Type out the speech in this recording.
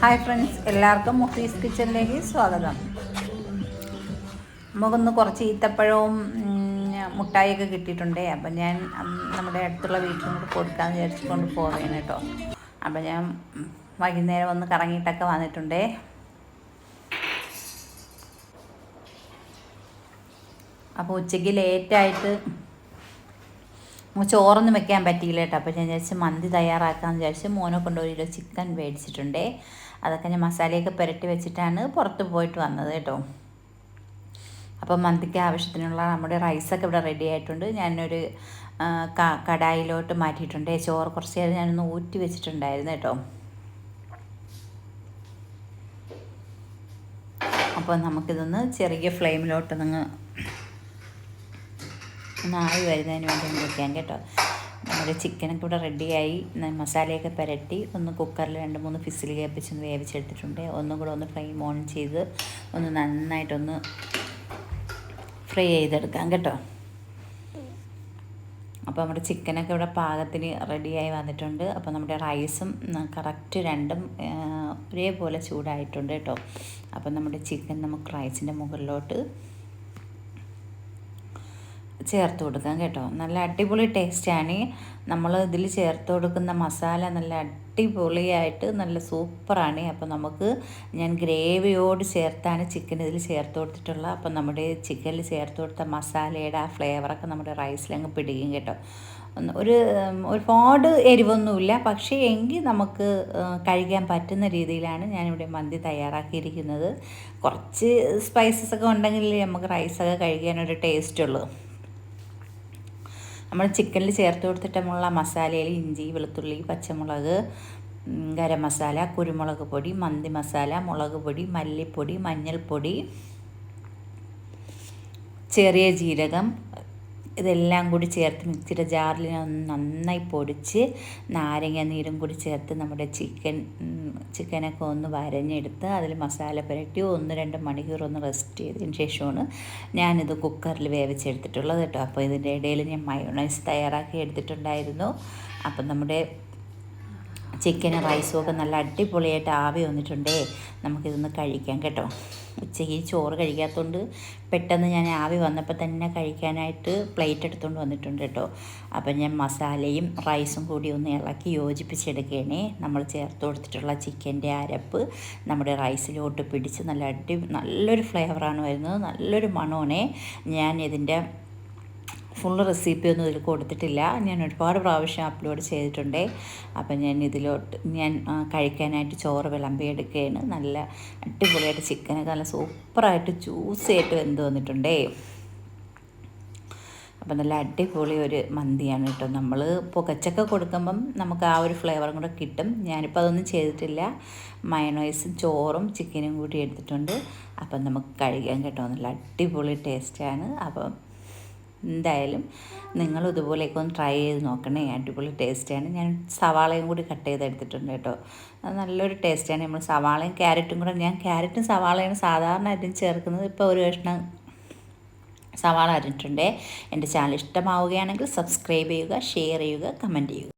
Hi friends എല്ലാവർക്കും മുഫീസ് കിച്ചണിലേക്ക് സ്വാഗതം. നമുക്കൊന്ന് കുറച്ച് ഈത്തപ്പഴവും മുട്ടായിയൊക്കെ കിട്ടിയിട്ടുണ്ട്. അപ്പം ഞാൻ നമ്മുടെ അടുത്തുള്ള വീട്ടിൽ കൂടെ കൊടുക്കാമെന്ന് വിചാരിച്ചുകൊണ്ട് പോവുകയാണ് കേട്ടോ. അപ്പം ഞാൻ വൈകുന്നേരം ഒന്ന് കറങ്ങിയിട്ടൊക്കെ വന്നിട്ടുണ്ടേ. അപ്പോൾ ഉച്ചയ്ക്ക് ലേറ്റായിട്ട് ചോറൊന്നും വെക്കാൻ പറ്റിയില്ല കേട്ടോ. അപ്പോൾ ഞാൻ വിചാരിച്ച് മന്തി തയ്യാറാക്കാമെന്ന് വിചാരിച്ച് മോനെ കൊണ്ട് ഒരു കിലോ ചിക്കൻ മേടിച്ചിട്ടുണ്ടേ. അതൊക്കെ ഞാൻ മസാലയൊക്കെ പുരട്ടി വെച്ചിട്ടാണ് പുറത്ത് പോയിട്ട് വന്നത് കേട്ടോ. അപ്പോൾ മന്തിക്ക് ആവശ്യത്തിനുള്ള നമ്മുടെ റൈസൊക്കെ ഇവിടെ റെഡി ആയിട്ടുണ്ട്. ഞാനൊരു കടായിലോട്ട് മാറ്റിയിട്ടുണ്ട്. ചോറ് കുറച്ച് നേരം ഞാനൊന്ന് ഊറ്റി വെച്ചിട്ടുണ്ടായിരുന്നു കേട്ടോ. അപ്പോൾ നമുക്കിതൊന്ന് ചെറിയ ഫ്ലെയിമിലോട്ട് നിങ്ങൾ ആവി വരുന്നതിന് വേണ്ടി വയ്ക്കാം കേട്ടോ. നമ്മുടെ ചിക്കനൊക്കെ ഇവിടെ റെഡിയായി മസാലയൊക്കെ പുരട്ടി. ഒന്ന് കുക്കറിൽ രണ്ട് മൂന്ന് ഫിസിൽ കേൾപ്പിച്ചൊന്ന് വേവിച്ചെടുത്തിട്ടുണ്ട്. ഒന്നും കൂടെ ഒന്ന് ഫ്ലെയിം ഓൺ ചെയ്ത് ഒന്ന് നന്നായിട്ടൊന്ന് ഫ്രൈ ചെയ്തെടുക്കാം കേട്ടോ. അപ്പോൾ നമ്മുടെ ചിക്കനൊക്കെ ഇവിടെ പാകത്തിന് റെഡിയായി വന്നിട്ടുണ്ട്. അപ്പോൾ നമ്മുടെ റൈസും കറക്റ്റ് രണ്ടും ഒരേപോലെ ചൂടായിട്ടുണ്ട് കേട്ടോ. അപ്പോൾ നമ്മുടെ ചിക്കൻ നമുക്ക് റൈസിന്റെ മുകളിലോട്ട് ചേർത്ത് കൊടുക്കാം കേട്ടോ. നല്ല അടിപൊളി ടേസ്റ്റാണ്. നമ്മൾ ഇതിൽ ചേർത്ത് കൊടുക്കുന്ന മസാല നല്ല അടിപൊളിയായിട്ട് നല്ല സൂപ്പറാണ്. അപ്പോൾ നമുക്ക് ഞാൻ ഗ്രേവിയോട് ചേർത്താണ് ചിക്കൻ ഇതിൽ ചേർത്ത് കൊടുത്തിട്ടുള്ളത് അപ്പോൾ നമ്മുടെ ചിക്കനിൽ ചേർത്ത് കൊടുത്ത മസാലയുടെ ആ ഫ്ലേവറൊക്കെ നമ്മുടെ റൈസിലങ്ങ് പിടിക്കും കേട്ടോ. ഒരു ഒരുപാട് എരിവൊന്നുമില്ല. പക്ഷേ എങ്കിൽ നമുക്ക് കഴിക്കാൻ പറ്റുന്ന രീതിയിലാണ് ഞാനിവിടെ മന്തി തയ്യാറാക്കിയിരിക്കുന്നത്. കുറച്ച് സ്പൈസസ് ഒക്കെ ഉണ്ടെങ്കിൽ നമുക്ക് റൈസൊക്കെ കഴിക്കാനൊരു ടേസ്റ്റ് ഉള്ളൂ. നമ്മൾ ചിക്കനിൽ ചേർത്ത് കൊടുത്തിട്ടുള്ള മസാലയിൽ ഇഞ്ചി വെളുത്തുള്ളി പച്ചമുളക് ഗരം മസാല കുരുമുളക് പൊടി മന്തി മസാല മുളക് പൊടി മല്ലിപ്പൊടി മഞ്ഞൾപ്പൊടി ചെറിയ ജീരകം ഇതെല്ലാം കൂടി ചേർത്ത് മിക്സിയുടെ ജാറിൽ നന്നായി പൊടിച്ച് നാരങ്ങ നീരും കൂടി ചേർത്ത് നമ്മുടെ ചിക്കൻ ചിക്കനൊക്കെ ഒന്ന് വരഞ്ഞെടുത്ത് അതിൽ മസാല പുരട്ടി ഒന്ന് രണ്ട് മണിക്കൂർ ഒന്ന് റെസ്റ്റ് ചെയ്തതിന് ശേഷമാണ് ഞാനിത് കുക്കറിൽ വേവിച്ചെടുത്തിട്ടുള്ളത് കേട്ടോ. അപ്പോൾ ഇതിന്റെ ഇടയിൽ ഞാൻ മയോണൈസ് തയ്യാറാക്കി എടുത്തിട്ടുണ്ടായിരുന്നു. അപ്പം നമ്മുടെ ചിക്കനും റൈസും ഒക്കെ നല്ല അടിപൊളിയായിട്ട് ആവി വന്നിട്ടുണ്ടേ. നമുക്കിതൊന്ന് കഴിക്കാം കേട്ടോ. ഉച്ചയ്ക്ക് ചോറ് കഴിക്കാത്തതുകൊണ്ട് പെട്ടെന്ന് ഞാൻ ആവി വന്നപ്പോൾ തന്നെ കഴിക്കാനായിട്ട് പ്ലേറ്റ് എടുത്തുകൊണ്ട് വന്നിട്ടുണ്ട് കേട്ടോ. അപ്പം ഞാൻ മസാലയും റൈസും കൂടി ഒന്ന് ഇളക്കി യോജിപ്പിച്ചെടുക്കുകയാണേ നമ്മൾ ചേർത്ത് കൊടുത്തിട്ടുള്ള ചിക്കന്റെ അരപ്പ് നമ്മുടെ റൈസിലോട്ട് പിടിച്ച് നല്ല അടി നല്ലൊരു ഫ്ലേവറാണ് വരുന്നത്. നല്ലൊരു മണമാണേ. ഞാൻ ഇതിന്റെ ഫുൾ റെസിപ്പി ഒന്നും ഇതിൽ കൊടുത്തിട്ടില്ല. ഞാൻ ഒരുപാട് പ്രാവശ്യം അപ്ലോഡ് ചെയ്തിട്ടുണ്ട്. അപ്പം ഞാൻ ഇതിലോട്ട് ഞാൻ കഴിക്കാനായിട്ട് ചോറ് വിളമ്പിയെടുക്കുകയാണ്. നല്ല അടിപൊളിയായിട്ട് ചിക്കനൊക്കെ നല്ല സൂപ്പറായിട്ട് ജ്യൂസായിട്ട് വെന്ത് വന്നിട്ടുണ്ടേ. അപ്പം നല്ല അടിപൊളി ഒരു മന്തിയാണ് കേട്ടോ. നമ്മൾ പുകച്ചൊക്കെ കൊടുക്കുമ്പം നമുക്ക് ആ ഒരു ഫ്ലേവറും കൂടെ കിട്ടും. ഞാനിപ്പോൾ അതൊന്നും ചെയ്തിട്ടില്ല. മയണൈസും ചോറും ചിക്കനും കൂടി എടുത്തിട്ടുണ്ട്. അപ്പം നമുക്ക് കഴിക്കാൻ കേട്ടോ. നല്ല അടിപൊളി ടേസ്റ്റാണ് അപ്പം എന്തായാലും നിങ്ങൾ ഇതുപോലെയൊക്കെ ഒന്ന് ട്രൈ ചെയ്ത് നോക്കണേ. അടിപൊളി ടേസ്റ്റാണ് ഞാൻ സവാളയും കൂടി കട്ട് ചെയ്ത് എടുത്തിട്ടുണ്ട് കേട്ടോ. അത് നല്ലൊരു ടേസ്റ്റാണ് നമ്മൾ സവാളയും ക്യാരറ്റും കൂടെ ഞാൻ ക്യാരറ്റും സവാളയാണ് സാധാരണ ആയിട്ടും ചേർക്കുന്നത്. ഇപ്പോൾ ഒരു കഷ്ണം സവാള അരിഞ്ഞിട്ടുണ്ട്. എന്റെ ചാനൽ ഇഷ്ടമാവുകയാണെങ്കിൽ സബ്സ്ക്രൈബ് ചെയ്യുക ഷെയർ ചെയ്യുക കമന്റ് ചെയ്യുക.